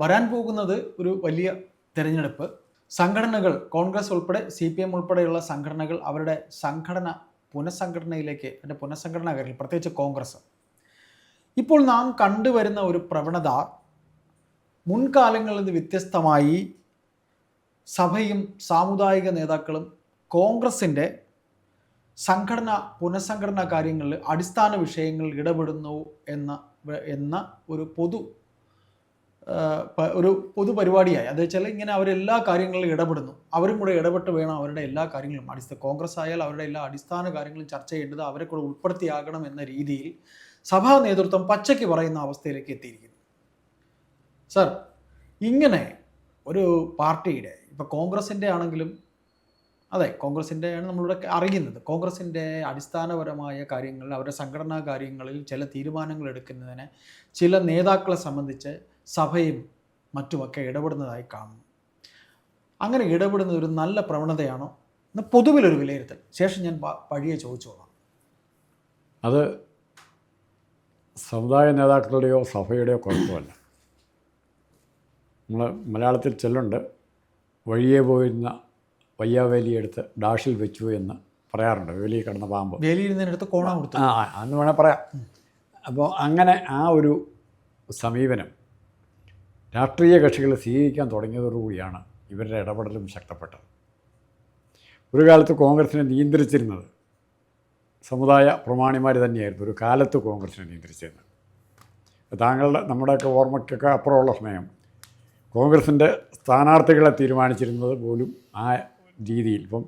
വരാൻ പോകുന്നത് ഒരു വലിയ തിരഞ്ഞെടുപ്പ്. സംഘടനകൾ കോൺഗ്രസ് ഉൾപ്പെടെ സി പി എം ഉൾപ്പെടെയുള്ള സംഘടനകൾ അവരുടെ സംഘടന പുനഃസംഘടനയിലേക്ക് അതിന്റെ പുനഃസംഘടനാ കാര്യങ്ങൾ പ്രത്യേകിച്ച് കോൺഗ്രസ്. ഇപ്പോൾ നാം കണ്ടുവരുന്ന ഒരു പ്രവണത മുൻകാലങ്ങളിൽ നിന്ന് വ്യത്യസ്തമായി സഭയും സാമുദായിക നേതാക്കളും കോൺഗ്രസിന്റെ സംഘടന പുനഃസംഘടനാ കാര്യങ്ങളിൽ അടിസ്ഥാന വിഷയങ്ങളിൽ ഇടപെടുന്നു എന്ന എന്ന ഒരു പൊതു ഒരു പൊതുപരിപാടിയായി അത് വെച്ചാൽ ഇങ്ങനെ അവരെല്ലാ കാര്യങ്ങളിലും ഇടപെടുന്നു. അവരും കൂടെ ഇടപെട്ട് വേണം അവരുടെ എല്ലാ കാര്യങ്ങളും അടിസ്ഥാന കോൺഗ്രസ് ആയാൽ അവരുടെ എല്ലാ അടിസ്ഥാന കാര്യങ്ങളും ചർച്ച ചെയ്യേണ്ടത് അവരെ കൂടെ ഉൾപ്പെടുത്തിയാകണം എന്ന രീതിയിൽ സഭാ നേതൃത്വം പച്ചയ്ക്ക് പറയുന്ന അവസ്ഥയിലേക്ക് എത്തിയിരിക്കുന്നു. സർ ഇങ്ങനെ ഒരു പാർട്ടിയുടെ ഇപ്പോൾ കോൺഗ്രസിന്റെ ആണെങ്കിലും അതെ കോൺഗ്രസിന്റെയാണ് നമ്മളിവിടെ അറിയുന്നത്. കോൺഗ്രസിന്റെ അടിസ്ഥാനപരമായ കാര്യങ്ങൾ അവരുടെ സംഘടനാ കാര്യങ്ങളിൽ ചില തീരുമാനങ്ങൾ എടുക്കുന്നതിന് ചില നേതാക്കളെ സംബന്ധിച്ച് സഭയും മറ്റുമൊക്കെ ഇടപെടുന്നതായി കാണുന്നു. അങ്ങനെ ഇടപെടുന്നത് ഒരു നല്ല പ്രവണതയാണോ? എന്ന് പൊതുവിലൊരു വിലയിരുത്തൽ. ശേഷം ഞാൻ പഴിയെ ചോദിച്ചോളാം. അത് സമുദായ നേതാക്കളുടെയോ സഭയുടെയോ കുഴപ്പമല്ല. നമ്മൾ മലയാളത്തിൽ ചെല്ലുണ്ട് വഴിയെ പോയിരുന്ന വയ്യാവേലി എടുത്ത് ഡാഷിൽ വെച്ചു എന്ന് പറയാറുണ്ട്. വേലി കിടന്ന പാമ്പ്. വേലിയിരുന്നതിനടുത്ത് കോണാ കൊടുത്തു ആ അന്ന് വേണേൽ പറയാം. അപ്പോൾ അങ്ങനെ ആ ഒരു സമീപനം രാഷ്ട്രീയ കക്ഷികൾ സ്വീകരിക്കാൻ തുടങ്ങിയതോടുകൂടിയാണ് ഇവരുടെ ഇടപെടലും ശക്തപ്പെട്ടത്. ഒരു കാലത്ത് കോൺഗ്രസിനെ നിയന്ത്രിച്ചിരുന്നത് സമുദായ പ്രമാണിമാർ തന്നെയായിരുന്നു. ഒരു കാലത്ത് കോൺഗ്രസിനെ നിയന്ത്രിച്ചിരുന്നത്. താങ്കളുടെ നമ്മുടെയൊക്കെ ഓർമ്മയ്ക്കൊക്കെ അപ്പുറമുള്ള സമയം കോൺഗ്രസിന്റെ സ്ഥാനാർത്ഥികളെ തീരുമാനിച്ചിരുന്നത് പോലും ആ രീതിയിൽ. ഇപ്പം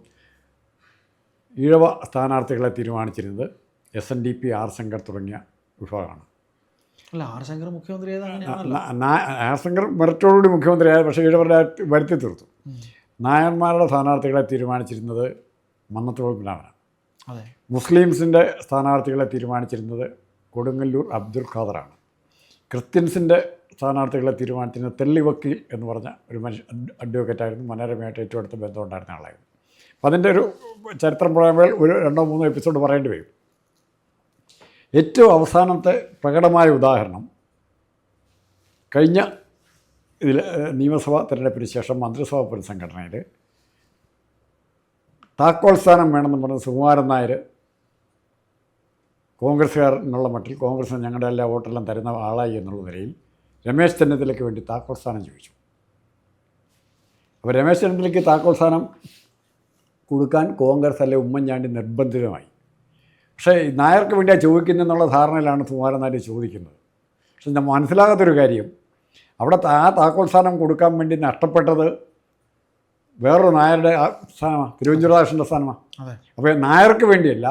ഈഴവ സ്ഥാനാർത്ഥികളെ തീരുമാനിച്ചിരുന്നത് S N D P R Shankar തുടങ്ങിയ വിഭാഗമാണ്. അല്ല ആർ ശങ്കർ മുഖ്യമന്ത്രി ആർ ശങ്കർ മെറിറ്റോടുകൂടി മുഖ്യമന്ത്രിയായ പക്ഷേ ഈഴവരുടെ വരുത്തി തീർത്തു. നായന്മാരുടെ സ്ഥാനാർത്ഥികളെ തീരുമാനിച്ചിരുന്നത് മന്നത്തോൾ പിന്നാണ് മുസ്ലിംസിന്റെ സ്ഥാനാർത്ഥികളെ തീരുമാനിച്ചിരുന്നത് കൊടുങ്ങല്ലൂർ അബ്ദുൽ ഖാദറാണ്. ക്രിസ്ത്യൻസിന്റെ സ്ഥാനാർത്ഥികളെ തീരുമാനിച്ചിരുന്നത് തെള്ളി വക്കീൽ എന്ന് പറഞ്ഞ ഒരു മനുഷ്യ അഡ്വക്കേറ്റായിരുന്നു. മനോരമയായിട്ട് ഏറ്റവും അടുത്ത ബന്ധമുണ്ടായിരുന്ന ആളായിരുന്നു. അപ്പം അതിന്റെ ഒരു ചരിത്രം പറയുമ്പോൾ ഒരു രണ്ടോ മൂന്നോ എപ്പിസോഡ് പറയേണ്ടി വരും. ഏറ്റവും അവസാനത്തെ പ്രകടമായ ഉദാഹരണം. കഴിഞ്ഞ ഇതിൽ നിയമസഭാ തിരഞ്ഞെടുപ്പിന് ശേഷം മന്ത്രിസഭാ പുനഃസംഘടനയിൽ താക്കോൽ സ്ഥാനം വേണമെന്ന് പറഞ്ഞ സുകുമാരൻ നായർ കോൺഗ്രസ്സുകാരനുള്ള മട്ടിൽ കോൺഗ്രസ്സിന് ഞങ്ങളുടെ എല്ലാ വോട്ടെല്ലാം തരുന്ന ആളായി എന്നുള്ള നിലയിൽ രമേശ് ചെന്നിത്തലയ്ക്ക് വേണ്ടി താക്കോൽ സ്ഥാനം ചോദിച്ചു. അപ്പോൾ രമേശ് ചെന്നിത്തലയ്ക്ക് താക്കോൽ സ്ഥാനം കൊടുക്കാൻ കോൺഗ്രസ് അല്ലെ ഉമ്മൻചാണ്ടി നിർബന്ധിതമായി? പക്ഷേ നായർക്ക് വേണ്ടിയാണ് ചോദിക്കുന്നതെന്നുള്ള ധാരണയിലാണ് സുകുമാരൻ നായർ ചോദിക്കുന്നത്. പക്ഷെ ഞാൻ മനസ്സിലാകാത്തൊരു കാര്യം. അവിടെ ആ താക്കോൽ സ്ഥാനം കൊടുക്കാൻ വേണ്ടി നഷ്ടപ്പെട്ടത് വേറൊരു നായരുടെ ആ സ്ഥാനമാണ് തിരുവഞ്ചൂർദാസിന്റെ സ്ഥാനമാണ് അതെ. അപ്പോൾ നായർക്ക് വേണ്ടിയല്ല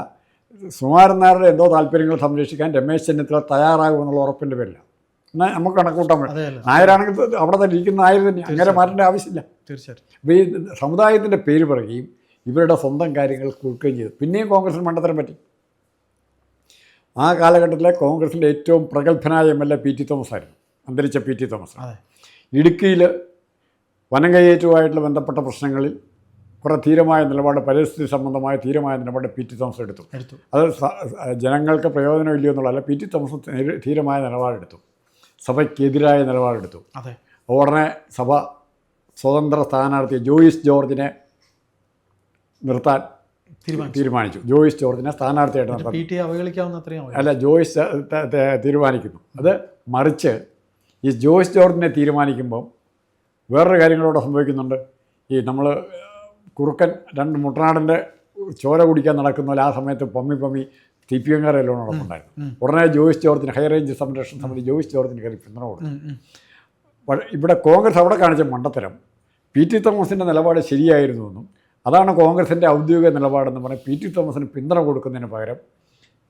സുമാരൻ നായരുടെ എന്തോ താല്പര്യങ്ങൾ സംരക്ഷിക്കാൻ രമേശ് ചെന്നിത്തല തയ്യാറാകുമെന്നുള്ള ഉറപ്പിന്റെ പേരില്ല എന്നാൽ നമുക്ക് കണക്കൂട്ടാൻ പറ്റും. നായരാണെങ്കിൽ അവിടെ തന്നെ ഇരിക്കുന്ന നായർ തന്നെ അങ്ങനെ മാറ്റേണ്ട ആവശ്യമില്ല. തീർച്ചയായിട്ടും. അപ്പോൾ ഈ സമുദായത്തിന്റെ പേര് പറയുകയും ഇവരുടെ സ്വന്തം കാര്യങ്ങൾ കൊടുക്കുകയും ചെയ്തു. പിന്നെയും കോൺഗ്രസിന് മണ്ടത്തരം പറ്റി. ആ കാലഘട്ടത്തിലെ കോൺഗ്രസിന്റെ ഏറ്റവും പ്രഗത്ഭനായ M L A P T Thomas ആയിരുന്നു അന്തരിച്ച പി ടി തോമസ്. അതെ. ഇടുക്കിയിൽ വനം കയ്യേറ്റവുമായിട്ടുള്ള ബന്ധപ്പെട്ട പ്രശ്നങ്ങളിൽ കുറേ ധീരമായ നിലപാട് പരിസ്ഥിതി സംബന്ധമായ ധീരമായ നിലപാട് പി ടി തോമസ് എടുത്തു. എടുത്തു. അത് ജനങ്ങൾക്ക് ജനങ്ങൾക്ക് പ്രയോജനമില്ലയോ എന്നുള്ളതല്ല പി ടി തോമസ് ധീരമായ നിലപാടെടുത്തു സഭയ്ക്കെതിരായ നിലപാടെടുത്തു അതെ. ഉടനെ സഭ സ്വതന്ത്ര സ്ഥാനാർത്ഥി ജോയിസ് ജോർജിനെ നിർത്താൻ തീരുമാനിച്ചു. ജോയിസ് ജോർജിനെ സ്ഥാനാർത്ഥിയായിട്ട് പി ടി അവഗണിക്കാവുന്ന അത്രയും അല്ല ജോയിസ് തീരുമാനിക്കുന്നു. അത് മറിച്ച് ഈ ജോയിസ് ജോർജിനെ തീരുമാനിക്കുമ്പം വേറൊരു കാര്യങ്ങളോടെ സംഭവിക്കുന്നുണ്ട്. ഈ നമ്മൾ കുറുക്കൻ രണ്ട് മുട്ടനാടിന്റെ ചോര കുടിക്കാൻ നടക്കുന്ന ആ സമയത്ത് പമ്മി പമ്മി ടി പി എം കാരെല്ലാം നടക്കുന്നുണ്ടായിരുന്നു ഉടനെ ജോയിസ് ജോർജിന് ഹൈ റേഞ്ച് സംരക്ഷണ സമിതി ജോയിസ് ജോർജിന് കയറി പിന്തുണ കൊടുത്തു. പക്ഷേ ഇവിടെ കോൺഗ്രസ് അവിടെ കാണിച്ച മണ്ടത്തരം പി ടി തോമസിന്റെ നിലപാട് ശരിയായിരുന്നുവെന്നും അതാണ് കോൺഗ്രസിന്റെ ഔദ്യോഗിക നിലപാടെന്ന് പറഞ്ഞാൽ പി ടി തോമസിന് പിന്തുണ കൊടുക്കുന്നതിന് പകരം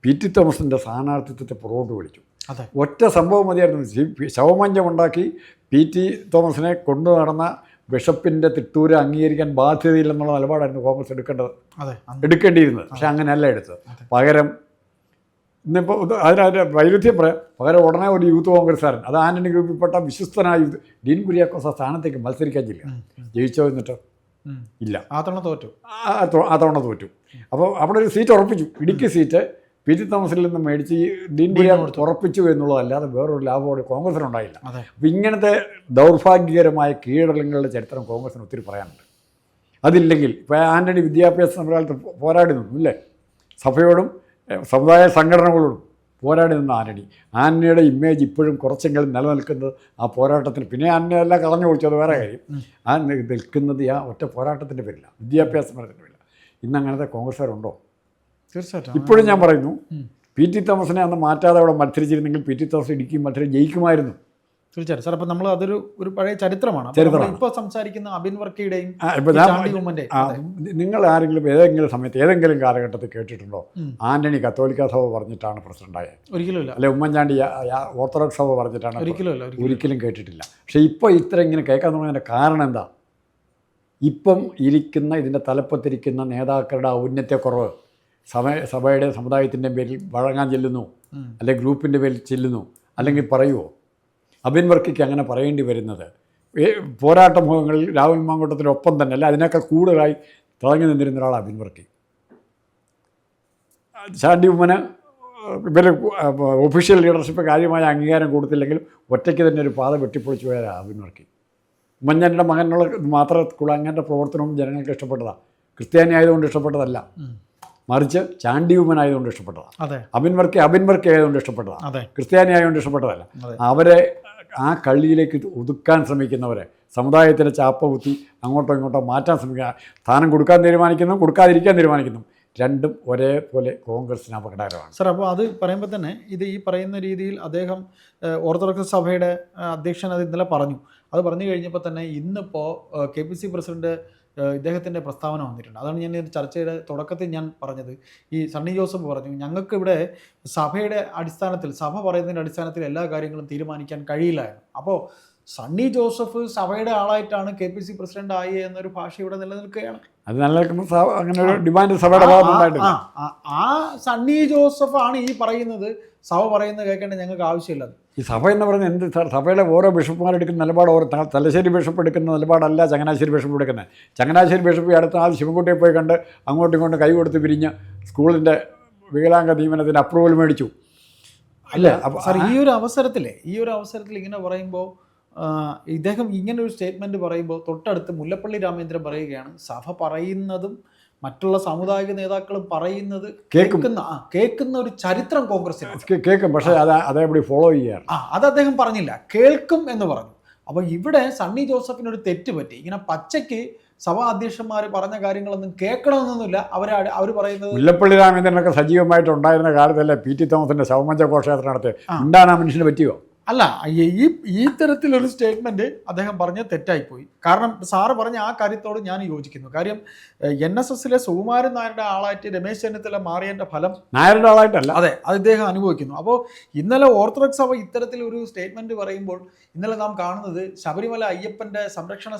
പി ടി തോമസിന്റെ സ്ഥാനാർത്ഥിത്വത്തെ പുറകോട്ട് വിളിച്ചു. അതെ. ഒറ്റ സംഭവം മതിയായിരുന്നു. ശവമഞ്ചമുണ്ടാക്കി പി ടി തോമസിനെ കൊണ്ടു നടന്ന ബിഷപ്പിന്റെ തിട്ടൂര് അംഗീകരിക്കാൻ ബാധ്യതയില്ലെന്നുള്ള നിലപാടായിരുന്നു കോൺഗ്രസ് എടുക്കേണ്ടത്. എടുക്കേണ്ടിയിരുന്നത്. പക്ഷെ അങ്ങനെയല്ല എടുത്തത്. പകരം ഇന്നിപ്പോൾ അതിനകത്ത് വൈരുദ്ധ്യം പറയാം. പകരം ഉടനെ ഒരു യൂത്ത് കോൺഗ്രസ്സുകാരൻ. അത് ആന്റണി ഗ്രൂപ്പിൽപ്പെട്ട വിശ്വസ്തനായ യൂത്ത് ഡീൻ കുര്യാക്കോസ് ആ സ്ഥാനത്തേക്ക് മത്സരിക്കാൻ ഉം, ജയിച്ചോ എന്നിട്ട്. ഇല്ല. ആ തവണ തോറ്റു. ആ തവണ തോറ്റു. അപ്പോൾ അവിടെ ഒരു സീറ്റ് ഉറപ്പിച്ചു. ഇടുക്കി സീറ്റ് പി ടി തോമസിൽ നിന്ന് മേടിച്ച് ഈ ഡീൻ കുര്യാൻ ഉറപ്പിച്ചു എന്നുള്ളതല്ലാതെ വേറൊരു ലാഭമോടെ കോൺഗ്രസിനുണ്ടായില്ല അതെ. അപ്പം ഇങ്ങനത്തെ ദൗർഭാഗ്യകരമായ കീഴടങ്ങളുടെ ചരിത്രം കോൺഗ്രസിന് ഒത്തിരി പറയാനുണ്ട്. അതില്ലെങ്കിൽ ഇപ്പോൾ ആന്റണി വിദ്യാഭ്യാസ സമ്പ്രദായത്തിൽ പോരാടി നിന്നു ഇല്ലേ സഭയോടും സമുദായ സംഘടനകളോടും. പോരാടി നിന്ന ആന്റണി ആന്റണിയുടെ ഇമേജ് ഇപ്പോഴും കുറച്ചെങ്കിലും നിലനിൽക്കുന്നത് ആ പോരാട്ടത്തിന് പിന്നെ ആന്റണി എല്ലാം കളഞ്ഞു കുളിച്ചത് വേറെ കാര്യം. ആ നിൽക്കുന്നത് ആ ഒറ്റ പോരാട്ടത്തിന്റെ പേരില്ല വിദ്യാഭ്യാസ സമരത്തിന്റെ പേരില്ല ഇന്ന് അങ്ങനത്തെ കോൺഗ്രസ്സുകാരുണ്ടോ? തീർച്ചയായിട്ടും. ഇപ്പോഴും ഞാൻ പറയുന്നു. പി ടി തോമസിനെ അന്ന് മാറ്റാതെ അവിടെ മത്സരിച്ചിരുന്നെങ്കിൽ പി ടി തോമസ് ഇടുക്കി മത്സരം ജയിക്കുമായിരുന്നു. തീർച്ചയായിട്ടും. സാർ അപ്പം നമ്മൾ അതൊരു ഒരു പഴയ ചരിത്രമാണ്. ഇപ്പോൾ സംസാരിക്കുന്ന അബിൻ വർക്കിയുടെയും ഇപ്പൊ നിങ്ങൾ ആരെങ്കിലും ഏതെങ്കിലും സമയത്ത് ഏതെങ്കിലും കാലഘട്ടത്തിൽ കേട്ടിട്ടുണ്ടോ. ആന്റണി കത്തോലിക്ക സഭ പറഞ്ഞിട്ടാണ് പ്രസിഡന്റായത്. ഒരിക്കലും അല്ലെ ഉമ്മൻചാണ്ടി ഓർത്തഡോക്സ് സഭ പറഞ്ഞിട്ടാണ് ഒരിക്കലും ഒരിക്കലും കേട്ടിട്ടില്ല. പക്ഷേ ഇപ്പോൾ ഇത്ര ഇങ്ങനെ കേൾക്കാൻ തുടങ്ങിയതിന്റെ കാരണം എന്താ? ഇപ്പം ഇരിക്കുന്ന ഇതിന്റെ തലപ്പത്തിരിക്കുന്ന നേതാക്കളുടെ ഔന്നത്യക്കുറവ് സഭ സഭയുടെ സമുദായത്തിന്റെ പേരിൽ വഴങ്ങാൻ ചെല്ലുന്നു. അല്ലെങ്കിൽ ഗ്രൂപ്പിന്റെ പേരിൽ ചെല്ലുന്നു. അല്ലെങ്കിൽ പറയുമോ അബിൻ വർക്കിക്ക് അങ്ങനെ പറയേണ്ടി വരുന്നത്. പോരാട്ട മുഖങ്ങളിൽ രാഹുൽ മാങ്കോട്ടത്തിനൊപ്പം തന്നെ അല്ല? അതിനേക്കാൾ കൂടുതലായി തിളങ്ങി നിന്നിരുന്ന ഒരാൾ അബിൻ വർക്കി. ശാന്തി ഉമ്മന് ഇവർ ഒഫീഷ്യൽ ലീഡർഷിപ്പ് കാര്യമായ അംഗീകാരം കൊടുത്തില്ലെങ്കിലും ഒറ്റയ്ക്ക് തന്നെ ഒരു പാത വെട്ടിപ്പൊളിച്ചു പോയ അബിൻ വർക്കി. ഉമ്മൻചാന്റെ മകനുള്ള മാത്രം അങ്ങനത്തെ പ്രവർത്തനവും ജനങ്ങൾക്ക് ഇഷ്ടപ്പെട്ടതാണ് ക്രിസ്ത്യാനി ആയതുകൊണ്ട് ഇഷ്ടപ്പെട്ടതല്ല. മറിച്ച് ചാണ്ടി ഉമ്മൻ ആയതുകൊണ്ട് ഇഷ്ടപ്പെട്ടതാണ് അബിൻ വർക്കി അബിൻ വർക്കി ആയതുകൊണ്ട് ഇഷ്ടപ്പെട്ടതാണ് ക്രിസ്ത്യാനി ആയതുകൊണ്ട് ഇഷ്ടപ്പെട്ടതല്ല. അവരെ ആ കള്ളിയിലേക്ക് ഒതുക്കാൻ ശ്രമിക്കുന്നവരെ സമുദായത്തിലെ ചാപ്പ കുത്തി അങ്ങോട്ടോ ഇങ്ങോട്ടോ മാറ്റാൻ ശ്രമിക്കുക. സ്ഥാനം കൊടുക്കാൻ തീരുമാനിക്കുന്നു കൊടുക്കാതിരിക്കാൻ തീരുമാനിക്കുന്നു. രണ്ടും ഒരേപോലെ കോൺഗ്രസിന് അപകടകരമാണ്. സാർ അപ്പോൾ അത് പറയുമ്പോൾ തന്നെ ഇത് ഈ പറയുന്ന രീതിയിൽ അദ്ദേഹം ഓർത്തഡോക്സ് സഭയുടെ അധ്യക്ഷൻ അത് ഇന്നലെ പറഞ്ഞു. അത് പറഞ്ഞു കഴിഞ്ഞപ്പോൾ തന്നെ ഇന്നിപ്പോൾ കെ പി സി പ്രസിഡന്റ് ഇദ്ദേഹത്തിന്റെ പ്രസ്താവന വന്നിട്ടുണ്ട്. അതാണ് ഞാൻ ചർച്ചയുടെ തുടക്കത്തിൽ ഞാൻ പറഞ്ഞത്. ഈ സണ്ണി ജോസഫ് പറഞ്ഞു ഞങ്ങൾക്ക് ഇവിടെ സഭയുടെ അടിസ്ഥാനത്തിൽ സഭ പറയുന്നതിന്റെ അടിസ്ഥാനത്തിൽ എല്ലാ കാര്യങ്ങളും തീരുമാനിക്കാൻ കഴിയില്ല അപ്പോൾ സണ്ണി ജോസഫ് സഭയുടെ ആളായിട്ടാണ് കെ പി സി പ്രസിഡന്റ് ആയി എന്നൊരു ഭാഷ ഇവിടെ നിലനിൽക്കുകയാണ്. അത് നിലനിൽക്കുന്ന അങ്ങനെ ഒരു ഡിമാൻഡ് സഭയുടെ ആ സണ്ണി ജോസഫ് ആണ് ഈ പറയുന്നത്. സഭ പറയുന്നത് കേൾക്കേണ്ട ഞങ്ങൾക്ക് ആവശ്യമില്ലത് ഈ സഭ എന്ന് പറഞ്ഞാൽ എന്ത് സാർ സഭയിലെ ഓരോ ബിഷപ്പുമാരെടുക്കുന്ന നിലപാട് ഓരോ തലശ്ശേരി ബിഷപ്പ് എടുക്കുന്ന നിലപാടല്ല ചങ്ങനാശ്ശേരി ബിഷപ്പ് എടുക്കുന്നത്. ചങ്ങനാശ്ശേരി ബിഷപ്പ് അടുത്ത ആൾ ശിവൻകുട്ടിയെ പോയി കണ്ട് അങ്ങോട്ടും ഇങ്ങോട്ടും കൈ കൊടുത്ത് പിരിഞ്ഞ് സ്കൂളിന്റെ വികലാംഗ നിയമനത്തിന് അപ്രൂവൽ മേടിച്ചു. അല്ല സാർ ഈ ഒരു അവസരത്തിൽ ഈ ഒരു അവസരത്തിൽ ഇങ്ങനെ പറയുമ്പോൾ ഇദ്ദേഹം ഇങ്ങനെ ഒരു സ്റ്റേറ്റ്മെന്റ് പറയുമ്പോൾ തൊട്ടടുത്ത് മുല്ലപ്പള്ളി രാമേന്ദ്രൻ പറയുകയാണ് സഭ പറയുന്നതും മറ്റുള്ള സാമുദായിക നേതാക്കൾ പറയുന്നത് കേൾക്കും. കേൾക്കുന്ന കേൾക്കുന്ന ഒരു ചരിത്രം കോൺഗ്രസിന് കേൾക്കും. പക്ഷേ അത് അതേപടി ഫോളോ ചെയ്യാറ് ആ അത് അദ്ദേഹം പറഞ്ഞില്ല. കേൾക്കും എന്ന് പറഞ്ഞു. അപ്പോൾ ഇവിടെ സണ്ണി ജോസഫിന് ഒരു തെറ്റ് പറ്റി. ഇങ്ങനെ പച്ചയ്ക്ക് സഭാ അധ്യക്ഷന്മാർ പറഞ്ഞ കാര്യങ്ങളൊന്നും കേൾക്കണമെന്നൊന്നുമില്ല. അവരെ അവർ പറയുന്നത് മുല്ലപ്പള്ളി രാമേന്ദ്രനൊക്കെ സജീവമായിട്ട് ഉണ്ടായിരുന്ന കാലത്തല്ലേ പി ടി തോമസിന്റെ ശവമഞ്ച ഘോഷയാത്ര നടത്തിയത്. ഉണ്ടാണ് ആ മനുഷ്യന് പറ്റിയോ? അല്ല ഈ ഈ- തരത്തിലൊരു സ്റ്റേറ്റ്മെന്റ് അദ്ദേഹം പറഞ്ഞ തെറ്റായിപ്പോയി. കാരണം സാറ് പറഞ്ഞ ആ കാര്യത്തോട് ഞാൻ യോജിക്കുന്നു. കാര്യം എൻ എസ് എസിലെ സുകുമാരൻ നായരുടെ ആളായിട്ട് രമേശ് ചെന്നിത്തല മാറിയതിന്റെ ഫലം നായരുടെ ആളായിട്ടല്ല. അതെ അത് ഇദ്ദേഹം അനുഭവിക്കുന്നു. അപ്പോൾ ഇന്നലെ ഓർത്തഡോക്സ് സഭ ഇത്തരത്തിലൊരു സ്റ്റേറ്റ്മെന്റ് പറയുമ്പോൾ ഇന്നലെ നാം കാണുന്നത് ശബരിമല അയ്യപ്പന്റെ സംരക്ഷണ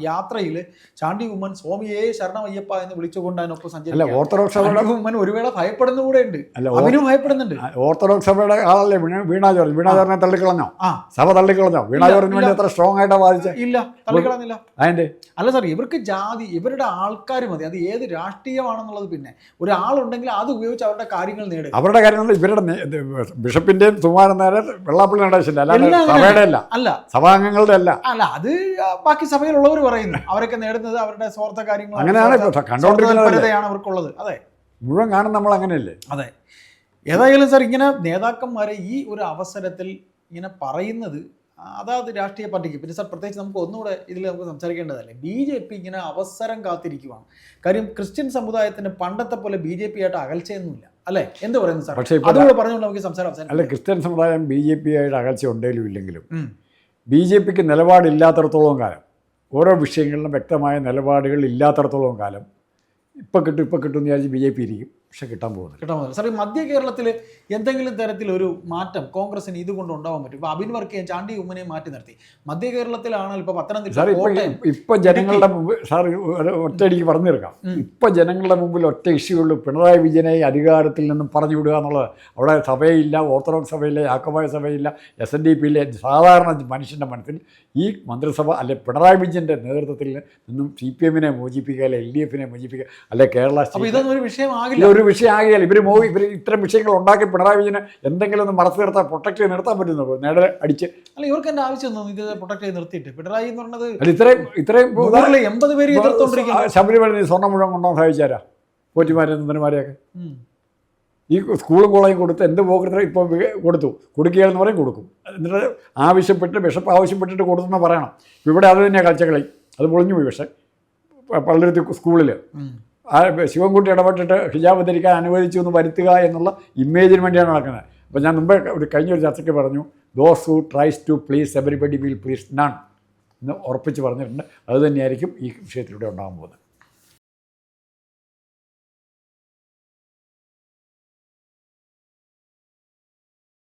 യാത്രയിൽ ചാണ്ടി ഉമ്മൻ സ്വാമിയെ ശരണം അയ്യപ്പ എന്ന് വിളിച്ചുകൊണ്ട് അതിനൊപ്പം അല്ല ഓർത്തഡോക്സ് സഭയുടെ ഉമ്മൻ ഒരു വേള ഭയപ്പെടുന്ന കൂടെ ഉണ്ട് അവനും ഭയപ്പെടുന്നുണ്ട്. ഓർത്തഡോക്സ് സഭയുടെ ആളല്ലേ വീണ വീണാചോറിനെ ജോർജിനെ തള്ളിക്കളഞ്ഞോ ആ. സഭ തള്ളിക്കളഞ്ഞോ? വീണാചോറിന് വേണ്ടി അത്ര സ്ട്രോങ് ആയിട്ടാണ് വാദിച്ചത് ഇല്ല തള്ളിക്കളഞ്ഞില്ല. അതിന്റെ അല്ല സാർ ഇവർക്ക് ജാതി ഇവരുടെ ആൾക്കാർ മതി. അത് ഏത് രാഷ്ട്രീയമാണെന്നുള്ളത് പിന്നെ. ഒരാളുണ്ടെങ്കിൽ അത് ഉപയോഗിച്ച് അവരുടെ കാര്യങ്ങൾ നേടുക. അവരുടെ കാര്യങ്ങൾ ഇവരുടെ ബിഷപ്പിന്റെയും സുമാരൻ നേരെ വെള്ളാപ്പള്ളി നടേശില്ല അല്ലാതെ എല്ലാം സഭയുടെ അല്ല. അല്ല. സഭാംഗങ്ങളുടെ അല്ല. അല്ല അത് ബാക്കി സഭയിലുള്ളവർ പറയുന്നു. അവരൊക്കെ നേടുന്നത് അവരുടെ സ്വാർത്ഥ കാര്യങ്ങൾ അങ്ങനെയാണ് ഇപ്പൊ അവർക്കുള്ളത്. അതെ. മുഴുവൻ കാണും നമ്മൾ അങ്ങനെയല്ലേ? അതെ. ഏതായാലും സാർ ഇങ്ങനെ നേതാക്കന്മാരെ ഈ ഒരു അവസരത്തിൽ ഇങ്ങനെ പറയുന്നത് അതാത് രാഷ്ട്രീയ പാർട്ടിക്ക്. പിന്നെ സാർ പ്രത്യേകിച്ച് നമുക്ക് ഒന്നുകൂടെ ഇതിൽ നമുക്ക് സംസാരിക്കേണ്ടതല്ലേ? ബി ജെ പി ഇങ്ങനെ അവസരം കാത്തിരിക്കുവാണ്. കാര്യം ക്രിസ്ത്യൻ സമുദായത്തിന് പണ്ടത്തെ പോലെ ബി ജെ പി ആയിട്ട് അകൽച്ചയൊന്നുമില്ല. അല്ലേ? എന്ത് പറയുന്നു സാർ? പക്ഷേ അതുകൂടെ പറഞ്ഞുകൊണ്ട് നമുക്ക് സംസാരം അല്ല അവസാനം ക്രിസ്ത്യൻ സമുദായം ബി ജെ പി ആയിട്ട് അകൽച്ച ഉണ്ടെങ്കിലും ഇല്ലെങ്കിലും. ബി ജെ പിക്ക് നിലപാടില്ലാത്തടത്തോളം കാലം ഓരോ വിഷയങ്ങളിലും വ്യക്തമായ നിലപാടുകൾ ഇല്ലാത്തടത്തോളം കാലം ഇപ്പം കിട്ടും ഇപ്പം കിട്ടും എന്ന് വിചാരിച്ച് ബി ജെ പി ഇരിക്കും. പക്ഷെ കിട്ടാൻ പോകുന്നില്ല. കിട്ടാൻ പോകുന്നില്ല. സാർ ഈ മധ്യ കേരളത്തിൽ എന്തെങ്കിലും തരത്തിലൊരു മാറ്റം കോൺഗ്രസിന് ഇതുകൊണ്ട് ഉണ്ടാവാൻ പറ്റും? ഇപ്പോൾ അബിൻ വർക്കിയെ ചാണ്ടി ഉമ്മനെ മാറ്റി നിർത്തി. മധ്യ കേരളത്തിലാണല്ലോ ഇപ്പോൾ പത്തനംതിട്ട ഇപ്പൊ കോട്ടയം ഇപ്പം ജനങ്ങളുടെ മുമ്പ് സാർ ഒരു ഒറ്റയടിക്ക് പറഞ്ഞു തീർക്കാം. ഇപ്പം ജനങ്ങളുടെ മുമ്പിൽ ഒറ്റ ഇഷ്യൂ ഉള്ളൂ. പിണറായി വിജയനെ അധികാരത്തിൽ നിന്നും പറഞ്ഞു വിടുക എന്നുള്ളത്. അവിടെ സഭയില്ല ഓർത്തഡോക്സ് സഭയില്ല യാക്കോബായ സഭയില്ല എസ് എൻ ഡി പിയിലെ സാധാരണ മനുഷ്യന്റെ മനസ്സിൽ ഈ മന്ത്രിസഭ അല്ലെ പിണറായി വിജയന്റെ നേതൃത്വത്തിൽ നിന്നും സി പി എമ്മിനെ മോചിപ്പിക്കുക അല്ലെ എൽ ഡി എഫിനെ മോചിപ്പിക്കുക അല്ലെ കേരള ഒരു വിഷയമാകിയാൽ ഇവർ മോഹി ഇവർ ഇത്തരം വിഷയങ്ങൾ ഉണ്ടാക്കി പിണറായി വിജയന് എന്തെങ്കിലും ഒന്ന് മറച്ചു നിർത്താൻ പ്രൊട്ടക്ട് ചെയ്ത് നിർത്താൻ പറ്റുന്നു നേരെ അടിച്ച്. അല്ല ഇവർക്ക് എന്റെ ആവശ്യം തോന്നുന്നു ഇത് പ്രൊട്ടക്ട് ചെയ്ത് നിർത്തിയിട്ട്. പിണറായി എന്ന് പറഞ്ഞത് അല്ല ഇത്രയും ഇത്രയും എൺപത് പേര് എതിർത്തോണ്ടിരിക്കുന്നത് ശബരിമല സ്വർണം മുഴുവൻ കൊണ്ടോ സഹായിച്ചാരാ കോച്ചിമാരെ നന്ദന്മാരെയൊക്കെ ഈ സ്കൂളും കോളേജും കൊടുത്ത് എന്ത് പോക്കറ്റിന് ഇപ്പോൾ കൊടുത്തു. കൊടുക്കുകയെന്ന് പറയും കൊടുക്കും. എന്നിട്ട് ആവശ്യപ്പെട്ട് ബിഷപ്പ് ആവശ്യപ്പെട്ടിട്ട് കൊടുത്തെന്ന് പറയണം. ഇവിടെ അത് തന്നെയാണ് കളിച്ചകളി അത് പൊളിഞ്ഞു പോയി പക്ഷേ. പള്ളുരുത്തി സ്കൂളിൽ ശിവൻകുട്ടി ഇടപെട്ടിട്ട് ഹിജാബ് ധരിക്കാൻ അനുവദിച്ചു എന്ന് വരുത്തുക എന്നുള്ള ഇമേജിന് വേണ്ടിയാണ് നടക്കുന്നത്. അപ്പോൾ ഞാൻ മുമ്പേ ഒരു കഴിഞ്ഞ ഒരു ചർച്ചയ്ക്ക് പറഞ്ഞു those who tries to please everybody will please none എന്ന് ഉറപ്പിച്ച് പറഞ്ഞിട്ടുണ്ട്. അതുതന്നെയായിരിക്കും ഈ വിഷയത്തിലൂടെ ഉണ്ടാകാൻ പോകുന്നത്.